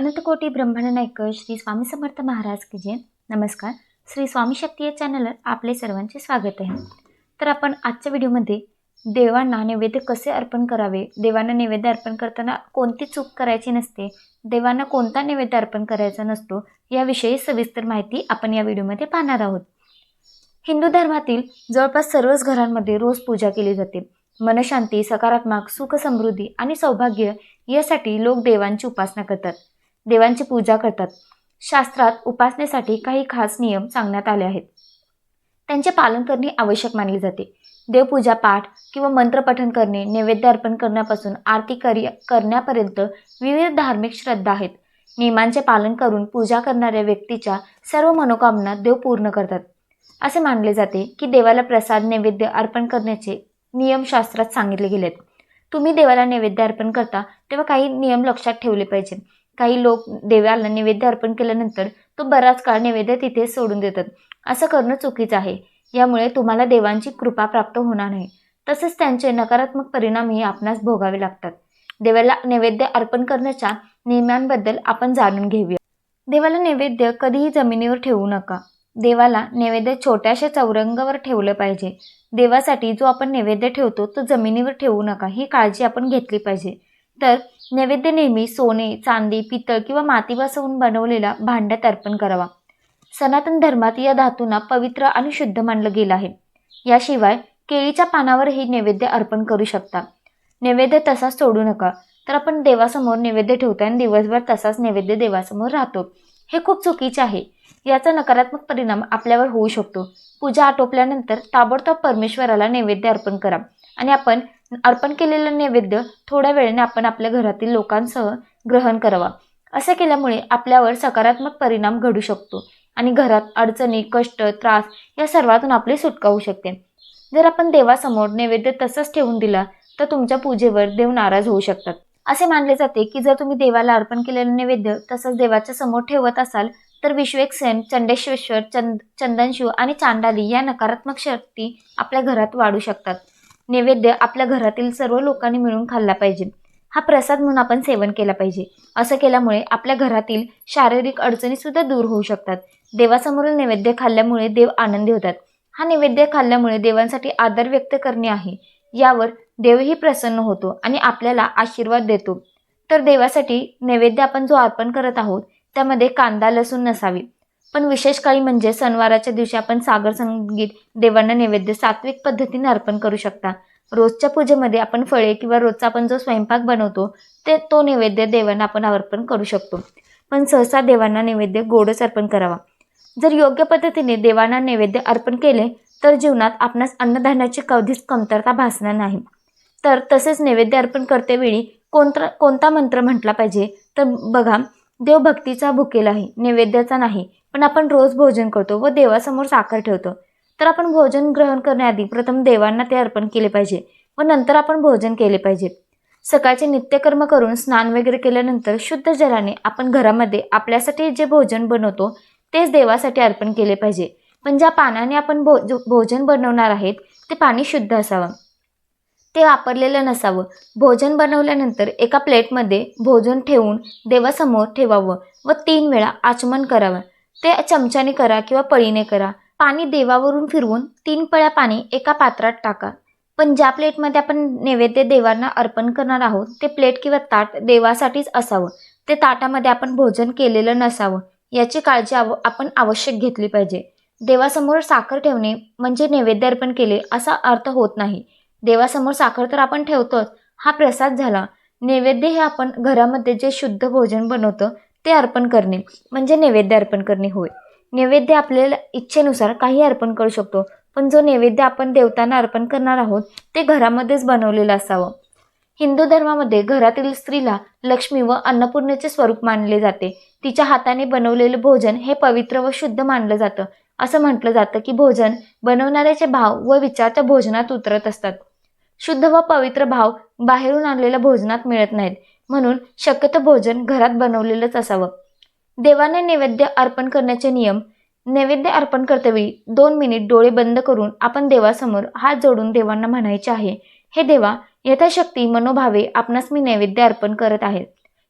अनंतकोटी ब्रह्मांड नायक श्री स्वामी समर्थ महाराज की जय. नमस्कार. श्री स्वामी शक्ती या चॅनलवर आपले सर्वांचे स्वागत आहे. तर आपण आजच्या व्हिडिओमध्ये देवांना नैवेद्य कसे अर्पण करावे देवांना नैवेद्य अर्पण करताना कोणती चूक करायची नसते देवांना कोणता नैवेद्य अर्पण करायचा नसतो याविषयी सविस्तर माहिती आपण या व्हिडिओमध्ये पाहणार आहोत. हिंदू धर्मातील जवळपास सर्वच घरांमध्ये रोज पूजा केली जाते. मनशांती सकारात्मक सुख समृद्धी आणि सौभाग्य यासाठी लोक देवांची उपासना करतात. देवांची पूजा करतात. शास्त्रात उपासनेसाठी काही खास नियम सांगण्यात आले आहेत. त्यांचे पालन करणे आवश्यक मानले जाते. देवपूजा पाठ किंवा मंत्रपठण करणे नैवेद्य अर्पण करण्यापासून आरती कार्य करण्यापर्यंत विविध धार्मिक श्रद्धा आहेत. नियमांचे पालन करून पूजा करणाऱ्या व्यक्तीच्या सर्व मनोकामना देव पूर्ण करतात. असे मानले जाते की देवाला प्रसाद नैवेद्य अर्पण करण्याचे नियम शास्त्रात सांगितले गेलेत. तुम्ही देवाला नैवेद्य अर्पण करता तेव्हा काही नियम लक्षात ठेवले पाहिजे काही लोक देवाला नैवेद्य अर्पण केल्यानंतर तो बराच काळ नैवेद्य तिथे सोडून देतात. असं करणं चुकीचं आहे. यामुळे तुम्हाला देवांची कृपा प्राप्त होणार नाही. तसेच त्यांचे नकारात्मक परिणामही आपणास भोगावे लागतात. देवाला नैवेद्य अर्पण करण्याच्या नियमांबद्दल आपण जाणून घेऊया. देवाला नैवेद्य कधीही जमिनीवर ठेवू नका. देवाला नैवेद्य छोट्याशा चौरंगावर ठेवलं पाहिजे. देवासाठी जो आपण नैवेद्य ठेवतो तो जमिनीवर ठेवू नका. ही काळजी आपण घेतली पाहिजे. तर नैवेद्य नेहमी सोने चांदी पितळ किंवा माती बसवून बनवलेला भांड्यात अर्पण करावा. सनातन धर्मात या धातूंना पवित्र आणि शुद्ध मानलं गेलं आहे. याशिवाय केळीच्या पानावरही नैवेद्य अर्पण करू शकता. नैवेद्य तसाच सोडू नका तर आपण देवासमोर नैवेद्य ठेवतो आणि दिवसभर तसाच नैवेद्य देवासमोर राहतो. हे खूप चुकीचे आहे. याचा नकारात्मक परिणाम आपल्यावर होऊ शकतो. पूजा आटोपल्यानंतर ताबडतोब परमेश्वराला नैवेद्य अर्पण करा. आणि आपण अर्पण केलेलं नैवेद्य थोड्या वेळाने आपण आपल्या घरातील लोकांसह ग्रहण करावा. असे केल्यामुळे आपल्यावर सकारात्मक परिणाम घडू शकतो आणि घरात अडचणी कष्ट त्रास या सर्वातून आपली सुटका होऊ शकते. जर आपण देवासमोर नैवेद्य तसंच ठेवून दिला तर तुमच्या पूजेवर देव नाराज होऊ शकतात. असे मानले जाते की जर तुम्ही देवाला अर्पण केलेलं नैवेद्य तसंच देवाच्या समोर ठेवत असाल तर विश्वेकसेन चंडेश्वेश्वर चंद चंदनशिव आणि चांडाली या नकारात्मक शक्ती आपल्या घरात वाढू शकतात. नैवेद्य आपल्या घरातील सर्व लोकांनी मिळून खाल्ला पाहिजे. हा प्रसाद म्हणून आपण सेवन केला पाहिजे. असं केल्यामुळे आपल्या घरातील शारीरिक अडचणीसुद्धा दूर होऊ शकतात. देवासमोरील नैवेद्य खाल्ल्यामुळे देव आनंदी होतात. हा नैवेद्य खाल्ल्यामुळे देवांसाठी आदर व्यक्त करणे आहे. यावर देवही प्रसन्न होतो आणि आपल्याला आशीर्वाद देतो. तर देवासाठी नैवेद्य आपण जो अर्पण करत आहोत त्यामध्ये कांदा लसूण नसावी. पण विशेष काळी म्हणजे सणवाराच्या दिवशी आपण सागर संगीत देवांना नैवेद्य सात्विक पद्धतीने अर्पण करू शकता. रोजच्या पूजेमध्ये आपण फळे किंवा रोजचा आपण जो स्वयंपाक बनवतो ते तो नैवेद्य देवांना आपण अर्पण करू शकतो. पण सहसा देवांना नैवेद्य गोडच अर्पण करावा. जर योग्य पद्धतीने देवांना नैवेद्य अर्पण केले तर जीवनात आपणास अन्नधान्याची कधीच कमतरता भासणार नाही. तर तसेच नैवेद्य अर्पण करतेवेळी कोणता कोणता मंत्र म्हटला पाहिजे? तर बघा देवभक्तीचा भुकेल आहे नैवेद्याचा नाही पण आपण रोज भोजन करतो व देवासमोर साखर ठेवतो. तर आपण भोजन ग्रहण करण्याआधी प्रथम देवांना ते अर्पण केले पाहिजे व नंतर आपण भोजन केले पाहिजे. सकाळचे नित्यकर्म करून स्नान वगैरे केल्यानंतर शुद्ध जलाने आपण घरामध्ये आपल्यासाठी जे भोजन बनवतो तेच देवासाठी अर्पण केले पाहिजे. पण ज्या पानाने आपण भो भोजन बनवणार आहेत ते पाणी शुद्ध असावं. ते वापरलेलं नसावं. भोजन बनवल्यानंतर एका प्लेटमध्ये भोजन ठेवून देवासमोर ठेवावं व तीन वेळा आचमन करावं. ते चमच्याने करा किंवा पळीने करा. पाणी देवावरून फिरवून तीन पळ्या पाणी एका पात्रात टाका. पण ज्या प्लेटमध्ये आपण नैवेद्य देवांना अर्पण करणार आहोत ते प्लेट किंवा ताट देवासाठीच असावं. ते ताटामध्ये आपण भोजन केलेलं नसावं याची काळजी आव आपण आवश्यक घेतली पाहिजे. देवासमोर साखर ठेवणे म्हणजे नैवेद्य अर्पण केले असा अर्थ होत नाही. देवासमोर साखर तर आपण ठेवतोच. हा प्रसाद झाला. नैवेद्य हे आपण घरामध्ये जे शुद्ध भोजन बनवतं ते अर्पण करणे म्हणजे नैवेद्य अर्पण करणे होय. नैवेद्य आपल्याला इच्छेनुसार काही अर्पण करू शकतो पण जो नैवेद्य आपण देवतांना अर्पण करणार आहोत ते घरामध्येच बनवलेलं असावं. हिंदू धर्मामध्ये घरातील स्त्रीला लक्ष्मी व अन्नपूर्णेचे स्वरूप मानले जाते. तिच्या हाताने बनवलेले भोजन हे पवित्र व शुद्ध मानलं जातं. असं म्हटलं जातं की भोजन बनवणाऱ्याचे भाव व विचार त्या भोजनात उतरत असतात. शुद्ध व पवित्र भाव बाहेरून आणलेल्या भोजनात मिळत नाहीत. म्हणून शक्यतो भोजन घरात बनवलेलंच असावं. देवाने नैवेद्य अर्पण करण्याचे नियम नैवेद्य अर्पण करतेवेळी दोन मिनिट डोळे बंद करून आपण देवासमोर हात जोडून देवांना म्हणायचे आहे हे देवा यथाशक्ती मनोभावे आपणास मी नैवेद्य अर्पण करत आहे.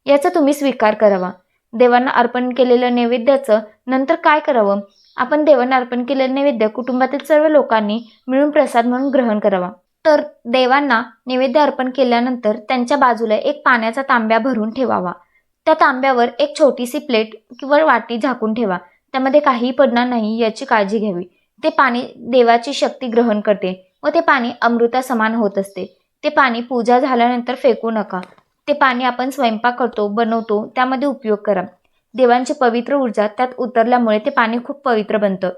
याचा तुम्ही स्वीकार करावा. देवांना अर्पण केलेलं नैवेद्याचं नंतर काय करावं? आपण देवांना अर्पण केलेलं नैवेद्य कुटुंबातील सर्व लोकांनी मिळून प्रसाद म्हणून ग्रहण करावा. तर देवांना नैवेद्य अर्पण केल्यानंतर त्यांच्या बाजूला एक पाण्याचा तांब्या भरून ठेवावा. त्या तांब्यावर एक छोटीशी प्लेट किंवा वाटी झाकून ठेवा. त्यामध्ये काहीही पडणार नाही याची काळजी घ्यावी. ते पाणी देवाची शक्ती ग्रहण करते व ते पाणी अमृता समान होत असते. ते पाणी पूजा झाल्यानंतर फेकू नका. ते पाणी आपण स्वयंपाक करतो बनवतो त्यामध्ये उपयोग करा. देवांची पवित्र ऊर्जा त्यात उतरल्यामुळे ते पाणी खूप पवित्र बनतं.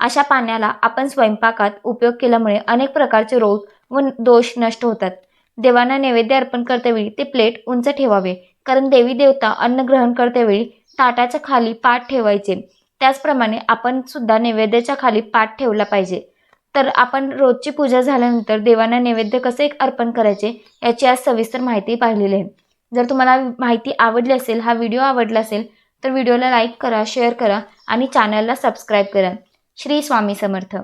अशा पाण्याला आपण स्वयंपाकात उपयोग केल्यामुळे अनेक प्रकारचे रोग व दोष नष्ट होतात. देवांना नैवेद्य अर्पण करतेवेळी ते प्लेट उंच ठेवावे. कारण देवी देवता अन्न ग्रहण करतेवेळी ताटाच्या खाली पाठ ठेवायचे. त्याचप्रमाणे आपण सुद्धा नैवेद्याच्या खाली पाठ ठेवला पाहिजे. तर आपण रोजची पूजा झाल्यानंतर देवांना नैवेद्य कसे अर्पण करायचे याची आज सविस्तर माहिती पाहिलेली आहे. जर तुम्हाला माहिती आवडली असेल हा व्हिडिओ आवडला असेल तर व्हिडिओला लाईक करा शेअर करा आणि चॅनलला सबस्क्राईब करा. श्री स्वामी समर्थ.